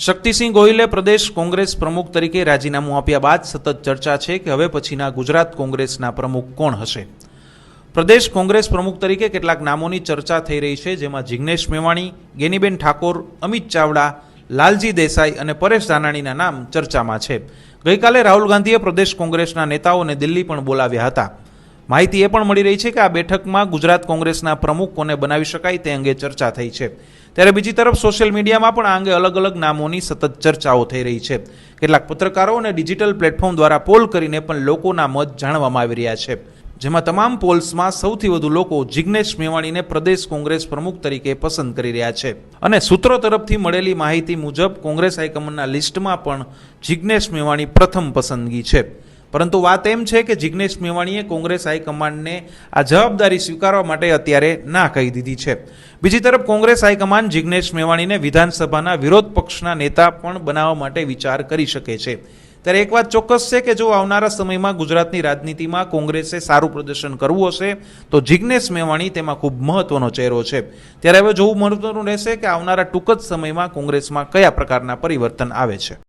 શક્તિસિંહ ગોહિલે પ્રદેશ કોંગ્રેસ પ્રમુખ તરીકે રાજીનામું આપ્યા બાદ સતત ચર્ચા છે કે હવે પછીના ગુજરાત કોંગ્રેસના પ્રમુખ કોણ હશે? પ્રદેશ કોંગ્રેસ પ્રમુખ તરીકે કેટલાક નામોની ચર્ચા થઈ રહી છે, જેમાં જિગ્નેશ મેવાણી, ગેનીબેન ઠાકોર, અમિત ચાવડા, લાલજી દેસાઈ અને પરેશ ધાનાણીના નામ ચર્ચામાં છે. ગઈકાલે રાહુલ ગાંધીએ પ્રદેશ કોંગ્રેસના નેતાઓને દિલ્હી પણ બોલાવ્યા હતા. માહિતી એ પણ મળી રહી છે કે આ બેઠકમાં ગુજરાત કોંગ્રેસના પ્રમુખ કોને બનાવી શકાય તે અંગે ચર્ચા થઈ છે. ત્યારે બીજી તરફ સોશિયલ મીડિયામાં પણ આ અંગે અલગ અલગ નામોની સતત ચર્ચાઓ થઈ રહી છે. કેટલાક પત્રકારો અને ડિજિટલ પ્લેટફોર્મ દ્વારા પોલ કરીને પણ લોકોના મત જાણવામાં આવી રહ્યા છે. જેમાં તમામ પોલ્સમાં સૌથી વધુ લોકો જિગ્નેશ મેવાણીને પ્રદેશ કોંગ્રેસ પ્રમુખ તરીકે પસંદ કરી રહ્યા છે. અને સૂત્રો તરફથી મળેલી માહિતી મુજબ કોંગ્રેસ હાઈકમાન્ડના લિસ્ટમાં પણ જિગ્નેશ મેવાણી પ્રથમ પસંદગી છે. પરંતુ વાત એમ છે કે જિગ્નેશ મેવાણીએ કોંગ્રેસ હાઈકમાન્ડને આ જવાબદારી સ્વીકારવા માટે અત્યારે ના કહી દીધી છે. બીજી તરફ કોંગ્રેસ હાઈકમાન્ડ જિગ્નેશ મેવાણીને વિધાનસભાના વિરોધ પક્ષના નેતા પણ બનાવવા માટે વિચાર કરી શકે છે. ત્યારે એક વાત ચોક્કસ છે કે જો આવનારા સમયમાં ગુજરાતની રાજનીતિમાં કોંગ્રેસે સારું પ્રદર્શન કરવું હશે, તો જિગ્નેશ મેવાણી તેમાં ખૂબ મહત્વનો ચહેરો છે. ત્યારે હવે જોવું મહત્વનું રહેશે કે આવનારા ટૂંક જ સમયમાં કોંગ્રેસમાં કયા પ્રકારના પરિવર્તન આવે છે.